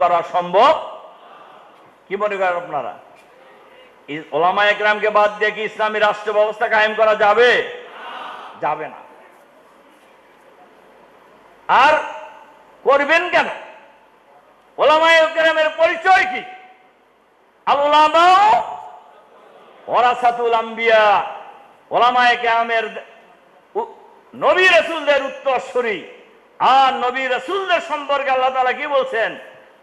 করা সম্ভব? কি মনে করেন আপনারা? ওলামা একরামকে বাদ দিয়ে কি ইসলামী রাষ্ট্র ব্যবস্থা কায়েম করা যাবে? যাবে না। আর করবেন কেন? ওলামা একরামের পরিচয় কি? আম্বিয়া। ওলামা নবী রসুলদের উত্তরসূরি। আর নবী রসুলদের সম্পর্কে আল্লাহ তাআলা কি বলছেন?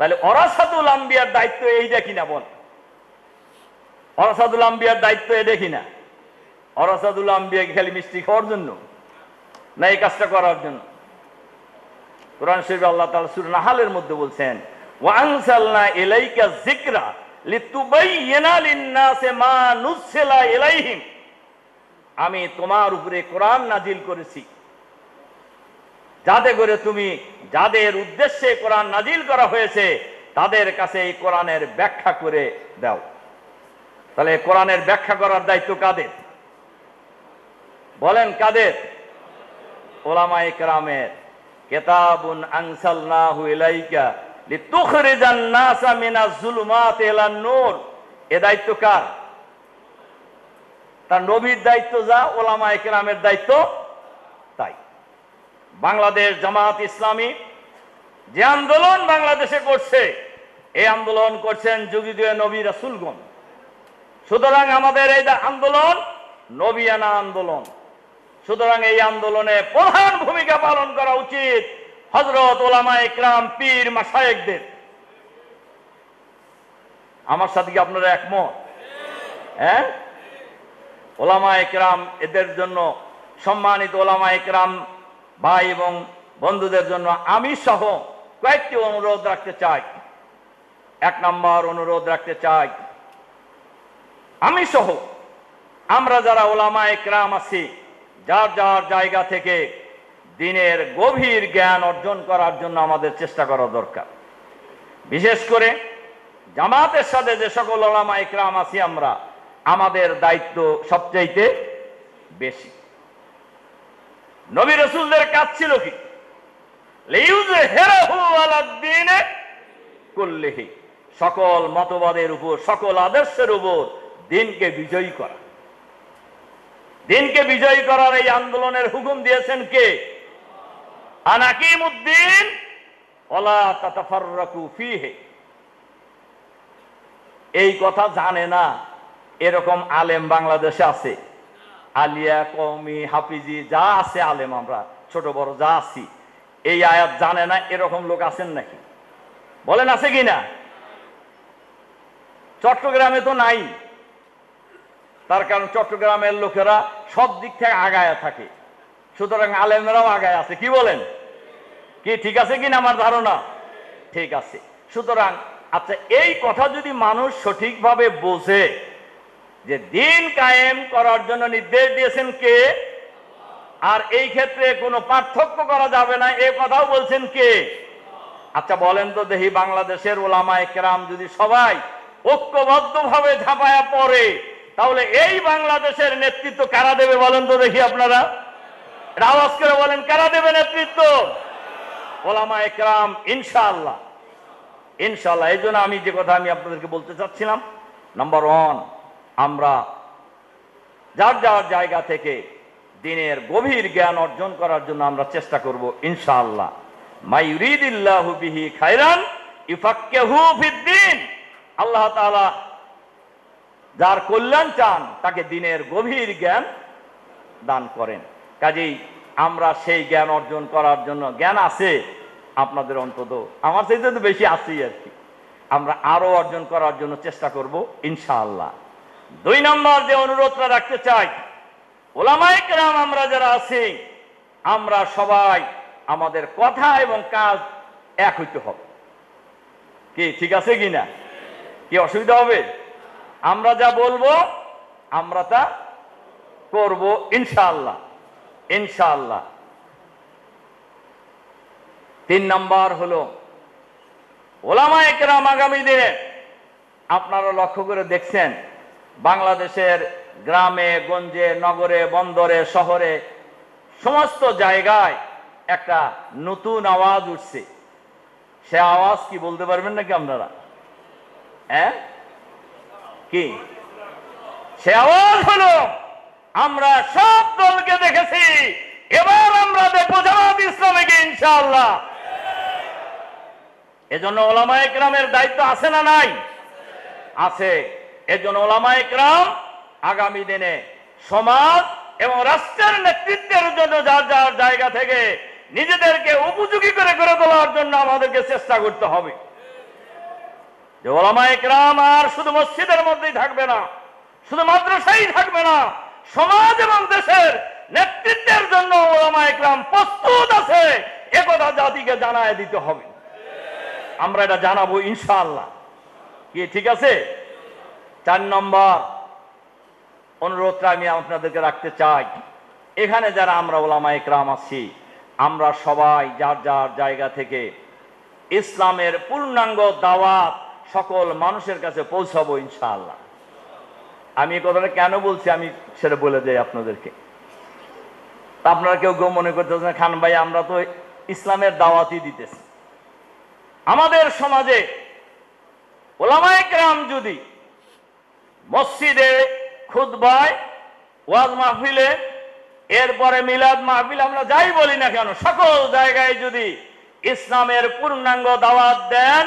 তাহলে অরাসাদুল আম্বিয়ার দায়িত্ব এইটা কিনা বল। অরাসাদুল আম্বিয়ার দায়িত্ব এটা কিনা? অরাসাদুল আম্বিয়াকে খালি মিষ্টি খাওয়ার জন্য? না এই কাজটা করার জন্য? কোরআন শরীফে আল্লাহ তাআলা সূরা নাহালের মধ্যে বলছেন, ওয়া আনসালনা ইলাইকা যিকরা লিতুবাইয়িনা লিন-নাসি মা নুসিলা ইলাইহিম। আমি তোমার উপরে কোরআন নাজিল করেছি। যাতে করে তুমি যাদের উদ্দেশ্যে কোরআন নাজিল করা হয়েছে, তাদের কাছে এই কোরআনের ব্যাখ্যা করে দাও। তাহলে কোরআনের ব্যাখ্যা করার দায়িত্ব কাদের? বলেন কাদের? ওলামা ইকরামের কেতাবুন আনসালনাহু ইলাইকা লিতুখরিজান নাসা এ দায়িত্ব কার? তার নবীর দায়িত্ব যা ওলামা ইকরামের দায়িত্ব বাংলাদেশ জামাত ইসলামী যে আন্দোলন বাংলাদেশে করছে, এই আন্দোলন করছেন যুগীয় নবী রাসুলগণ। সুতরাং আমাদের এই আন্দোলন নবিয়ানা আন্দোলন। সুতরাং এই আন্দোলনে প্রধান ভূমিকা পালন করা উচিত হজরত ওলামা ইকরাম পীর মাসায়েকদের আমার সাথে কি আপনারা একমত? হ্যাঁ? ওলামা ইকরাম এদের জন্য সম্মানিত ওলামা একরাম ভাই এবং বন্ধুদের জন্য আমি সহ কয়েকটি অনুরোধ রাখতে চাই। এক নম্বর অনুরোধ রাখতে চাই, আমি সহ আমরা যারা ওলামা একরাম আছি, যার যার জায়গা থেকে দিনের গভীর জ্ঞান অর্জন করার জন্য আমাদের চেষ্টা করা দরকার। বিশেষ করে জামাতের সাথে যে সকল ওলামা একরাম আছি আমরা, আমাদের দায়িত্ব সবচাইতে বেশি। নবী রসুলদের কাজ ছিল কি। সকল মতবাদের উপর, সকল আদর্শের উপর দিনকে বিজয়ী করা। দিনকে বিজয়ী করার এই আন্দোলনের হুকুম দিয়েছেন কে? তাতাফাররাকু ফিহি। এই কথা জানে না এরকম আলেম বাংলাদেশে আছে। আলিয়া কৌমি হাফিজি, যা আছে আলেম আমরা, ছোট বড় যা আছি, এই আয়াত জানে না এরকম লোক আছেন নাকি? বলেন আছে কি না? চট্টগ্রামে তো নাই। তার কারণ চট্টগ্রামের লোকেরা সব দিক থেকে আগায় থাকে। সুতরাং আলেমরাও আগায় আছে। কি বলেন? কি ঠিক আছে কিনা আমার ধারণা? ঠিক আছে। সুতরাং আচ্ছা এই কথা যদি মানুষ সঠিকভাবে বোঝে যে দিন কায়েম করার জন্য নির্দেশ দিয়েছেন কে? আর এই ক্ষেত্রে কোনো পার্থক্য করা যাবে না, এ কথাও বলছেন কে? আচ্ছা বলেন তো দেখি বাংলাদেশের ওলামায় কেরাম যদি সবাই ঐক্যবদ্ধভাবে ঝাঁপায়া পড়ে, তাহলে এই বাংলাদেশের নেতৃত্ব কারা দেবে বলেন তো দেখি আপনারা? এটা আওয়াজ করে বলেন, কারা দেবে নেতৃত্ব? ওলামা একরাম ইনশাআল্লাহ। ইনশাআল্লাহ, এই জন্য আমি যে কথা আমি আপনাদেরকে বলতে চাচ্ছিলাম নাম্বার ওয়ান আমরা যার যার জায়গা থেকে দিনের গভীর জ্ঞান অর্জন করার জন্য আমরা চেষ্টা করব, ইনশাআল্লাহ। মাইউরিদিল্লাহু বিহি খায়রান ইফাক্কিহু ফিদ্দিন। আল্লাহ তাআলা যার কল্যাণ চান, তাকে দিনের গভীর জ্ঞান দান করেন। কাজেই আমরা সেই জ্ঞান অর্জন করার জন্য, জ্ঞান আছে আপনাদের অন্তত, আমার চাইতে তো বেশি আছেই আর কি। আমরা আরও অর্জন করার জন্য চেষ্টা করব, ইনশাআল্লাহ। দুই নম্বর যে অনুরোধটা রাখতে চাই, ওলামায়ে কেরাম আমরা যারা আছি, আমরা সবাই আমাদের কথা এবং কাজ এক হইতে হবে। কি, ঠিক আছে কি না? কি অসুবিধা হবে? আমরা যা বলব, আমরা তা করব ইনশাআল্লাহ ইনশাআল্লাহ। তিন নাম্বার হলো ওলামা একরাম আগামী দিনে আপনারা লক্ষ্য করে দেখছেন বাংলাদেশের গ্রামে, গঞ্জে, নগরে, বন্দরে, শহরে সমস্ত জায়গায় একটা নতুন আওয়াজ উঠছে। সে আওয়াজ কি বলতে পারবেন নাকি আপনারা? হ্যাঁ? কি? সে আওয়াজ হলো, আমরা সব দলকে দেখেছি। এবার আমরা দেখব জামাত ইসলামীকে ইনশাআল্লাহ। এজন্য ওলামা একরামের দায়িত্ব আছে না নাই? আছে। এজন্য ওলামা একরাম আগামী দিনে সমাজ এবং রাষ্ট্রের নেতৃত্বের জন্য যার যার জায়গা থেকে নিজেদেরকে উপযোগী করে গড়ে তোলার জন্য আমাদেরকে চেষ্টা করতে হবে। যে ওলামা একরাম আর শুধু মসজিদের মধ্যেই থাকবে না, শুধু মাদ্রাসাই থাকবে না, সমাজ এবং দেশের নেতৃত্বের জন্য ওলামা একরাম প্রস্তুত আছে একথা জাতিকে জানায় দিতে হবে। আমরা এটা জানাব ইনশাআল্লাহ। কি, ঠিক আছে? চার নম্বর অনুরোধটা আমি আপনাদেরকে রাখতে চাই। এখানে যারা আমরা ওলামা একরাম আছি, আমরা সবাই যার যার জায়গা থেকে ইসলামের পূর্ণাঙ্গ দাওয়াত সকল মানুষের কাছে পৌঁছাবো ইনশাআল্লাহ। আমি কথাটা কেন বলছি? আমি সেটা বলে যাই আপনাদেরকে। আপনারা কেউ কেউ মনে করতেছেন, খান ভাই, আমরা তো ইসলামের দাওয়াতই দিতেছি। আমাদের সমাজে ওলামায়ে কেরাম যদি মসজিদে খুদবায় ওয়াজ মাহফিলে, এরপরে মিলাদ মাহফিল, আমরা যাই বলি না কেন, সকল জায়গায় যদি ইসলামের পূর্ণাঙ্গ দাওয়াত দেন,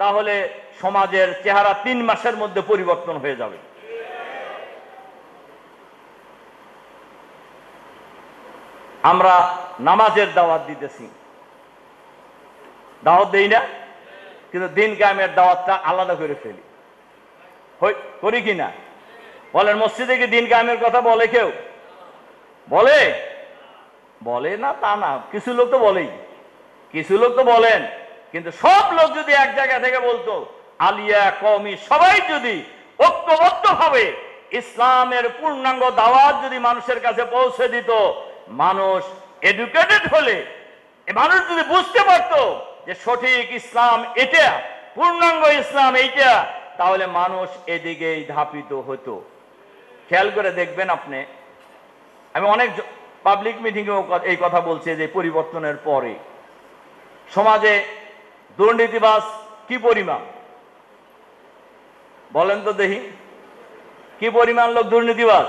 তাহলে সমাজের চেহারা তিন মাসের মধ্যে পরিবর্তন হয়ে যাবে। আমরা নামাজের দাওয়াত দিতেছি। দাওয়াত দেই না, কিন্তু দিন কায়েমের দাওয়াতটা আলাদা করে ফেলি। করি কি না? বলেন, মসজিদে কি দিন কায়েমের কথা বলে কেউ? বলে? বলে না, তা না। কিছু লোক তো বলেই। কিছু লোক তো বলেন। কিন্তু সব লোক যদি এক জায়গা থেকে বলতো, আলিয়া কমি সবাই যদি ঐক্যবদ্ধ ভাবে ইসলামের পূর্ণাঙ্গ দাওয়াত যদি মানুষের কাছে পৌঁছে দিত, মানুষ এডুকেটেড হলে মানুষ যদি বুঝতে পারতো যে সঠিক ইসলাম এটা, পূর্ণাঙ্গ ইসলাম এইটা তাহলে মানুষ এদিকেই ধাপিত হতো। খেয়াল করে দেখবেন আপনি, আমি অনেক পাবলিক মিটিংয়েও এই কথা বলছি যে পরিবর্তনের পরে। সমাজে দুর্নীতিবাস কি পরিমাণ? বলেন তো দেখি, কি পরিমাণ লোক দুর্নীতিবাস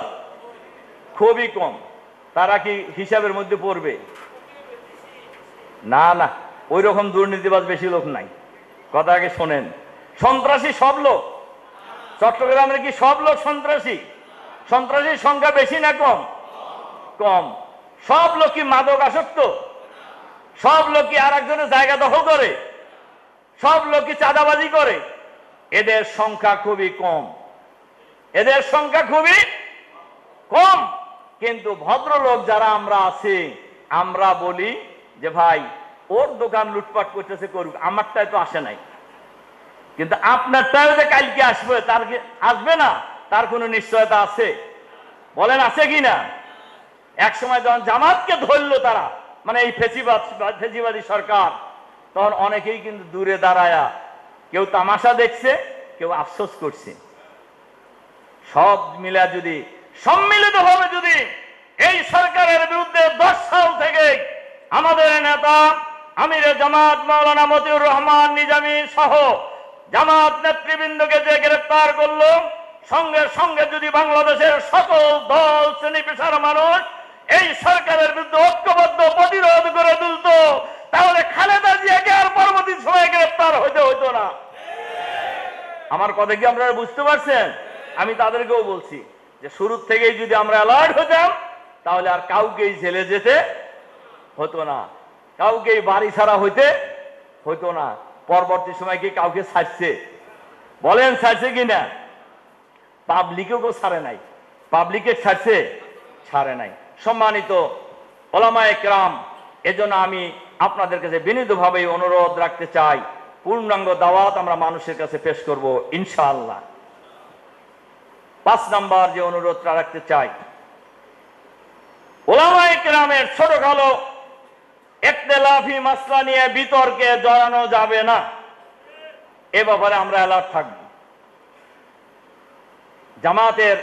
খুবই কম। তারা কি হিসাবের মধ্যে পড়বে? না না ওই রকম দুর্নীতিবাজ বেশি লোক নাই। কথা আগে শোনেন। সন্ত্রাসী সব লোক। চট্টগ্রামের কি সব লোক সন্ত্রাসী? সন্ত্রাসীর সংখ্যা বেশি না কম? কম। সব লোক কি মাদক আসক্ত? সব লোক কি আর একজনের জায়গা দখল করে? সব লোক কি চাঁদাবাজি করে? এদের সংখ্যা খুবই কম। এদের সংখ্যা খুবই কম। কিন্তু ভদ্রলোক যারা আমরা আছি, আমরা বলি যে ভাই, ওর দোকান লুটপাট করতেছে করুক, আমারটাই তো আসে নাই। কিন্তু আপনারটাও যে কালকে আসবে, তার আসবে না? তার কোনো নিশ্চয়তা আছে? বলেন আছে কি না? এক সময় যখন জামাতকে ধরলো তারা মানে এই ফেসিবাদ, ফেসিবাদী সরকার, তখন অনেকেই কিন্তু দূরে দাঁড়ায়া কেউ তামাশা দেখছে, কেউ আফসোস করছে। সব মিলা যদি সম্মিলিত ভাবে যদি এই সরকারের বিরুদ্ধে দশ সাল থেকে আমাদের নেতা আমির জামাত মাওলানা মতিউর রহমান, নিজামী সহ জামাত নেতৃবৃন্দকে যে গ্রেপ্তার করল, সঙ্গে সঙ্গে যদি বাংলাদেশের সকল দল শ্রেণি পেশার মানুষ এই সরকারের বিরুদ্ধে ঐক্যবদ্ধ প্রতিরোধ করে তুলত, তাহলে খালেদা জিয়াকে আর পরবর্তী সময়ে গ্রেপ্তার হইতে হইতো না। আমার কথা কি আপনারা বুঝতে পারছেন? আমি তাদেরকেও বলছি যে শুরুর থেকেই যদি আমরা অ্যালার্ট হতাম, তাহলে আর কাউকেই জেলে যেতে হতো না। কাউকেই বাড়ি ছাড়া হইতে হতো না। পরবর্তী সময় কি কাউকে ছাড়ছে? বলেন ছাড়ছে কি না পাবলিকেও কেউ ছাড়ে নাই। পাবলিকে ছাড়ছে? ছাড়ে নাই। সম্মানিত ওলামায়ে কেরাম, এজন্য আমি আপনাদের কাছে বিনীতভাবে অনুরোধ রাখতে চাই, পূর্ণাঙ্গ দাওয়াত আমরা মানুষের কাছে পেশ করব, ইনশাআল্লাহ। পাঁচ নাম্বার যে অনুরোধটা রাখতে চাই, ওলামায়ে কেরামের ছোটখাটো একতেলাফি মাসলা নিয়ে বিতর্কে জড়ানো যাবে না। এ ব্যাপারে আমরা অ্যালার্ট থাকব। জামাতের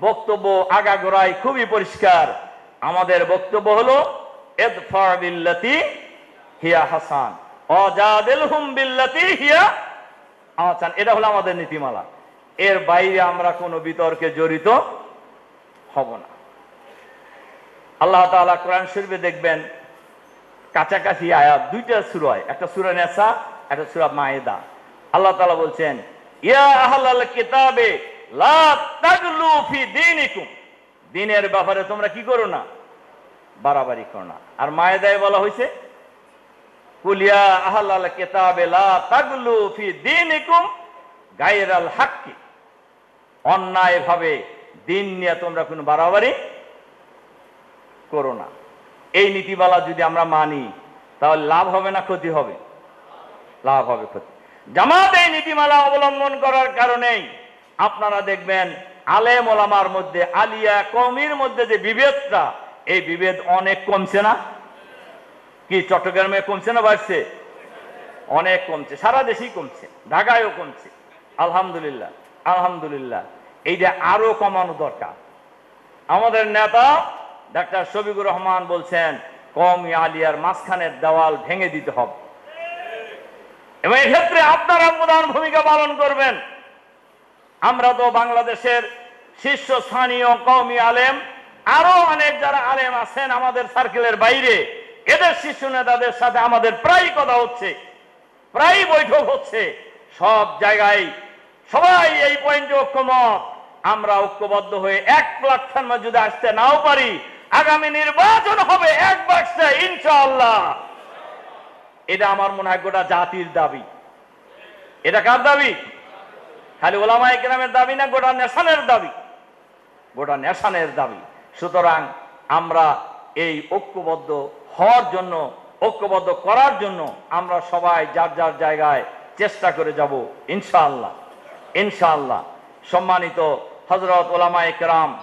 বক্তব্য আগাগোড়াই খুবই পরিষ্কার। আমাদের বক্তব্য হলো হিয়া হাসান হিয়া এটা হলো আমাদের নীতিমালা। এর বাইরে আমরা কোনো বিতর্কে জড়িত হব না। আল্লাহ তাআলা কোরআন শরীফে দেখবেন কাছাকাছি আয়াত দুইটা সুরায় একটা সুরা নেসা, একটা সুরা মায়েদা। আল্লাহ তাআলা বলছেন, ইয়া আহলাল কিতাবে লা তাগলু ফি দীনিকুম। দিনের ব্যাপারে তোমরা কি করো না? বাড়াবাড়ি করো না। আর মায়েদায় বলা হয়েছে কুলিয়া আহলাল কিতাবে লা তাগলু ফি দীনিকুম গায়রাল হাক্কি। অন্যায় ভাবে দিন নিয়ে তোমরা কোনো বাড়াবাড়ি করো না। এই নীতিমালা যদি আমরা মানি, তাহলে লাভ হবে না ক্ষতি হবে? লাভ হবে ক্ষতি। জামাত এই নীতিমালা অবলম্বন করার কারণেই আপনারা দেখবেন আলেম ওলামার মধ্যে, আলিয়া কমির মধ্যে যে বিভেদটা, এই বিভেদ অনেক কমছে না? কি, চট্টগ্রামে কমছে না বাড়ছে? অনেক কমছে, সারা দেশেই কমছে, ঢাকায়ও কমছে। আলহামদুলিল্লাহ আলহামদুলিল্লাহ। এইটা আরও কমানো দরকার। আমাদের নেতা ডাক্তার শফিকুর রহমান বলছেন, কম আলিয়ার মাঝখানের দেওয়াল ভেঙে দিতে হবে। এবং এক্ষেত্রে আপনারা প্রধান ভূমিকা পালন করবেন। আমরা তো বাংলাদেশের শীর্ষস্থানীয় কওমি আলেম, আরও অনেক যারা আলেম আছেন আমাদের সার্কেলের বাইরে, এদের শীর্ষ নেতাদের সাথে আমাদের প্রায় কথা হচ্ছে প্রায় বৈঠক হচ্ছে। সব জায়গায় সবাই এই পয়েন্টে ঐক্যমত। আমরা ঐক্যবদ্ধ হয়ে এক প্ল্যাটফর্মে যদি আসতে নাও পারি আগামী নির্বাচন হবে এক বাক্সে, ইনশাআল্লাহ। এটা আমার মনে হয় গোটা জাতির দাবি। এটা কার দাবি? খালি ওলামাই কেরামের দাবি না গোটা নেশানের দাবি? গোটা নেশানের দাবি। সুতরাং আমরা এই ঐক্যবদ্ধ হওয়ার জন্য, ঐক্যবদ্ধ করার জন্য আমরা সবাই যার যার জায়গায় চেষ্টা করে যাব, ইনশাআল্লাহ। ইনশাআল্লাহ। সম্মানিত হজরত ওলামায়ে কেরাম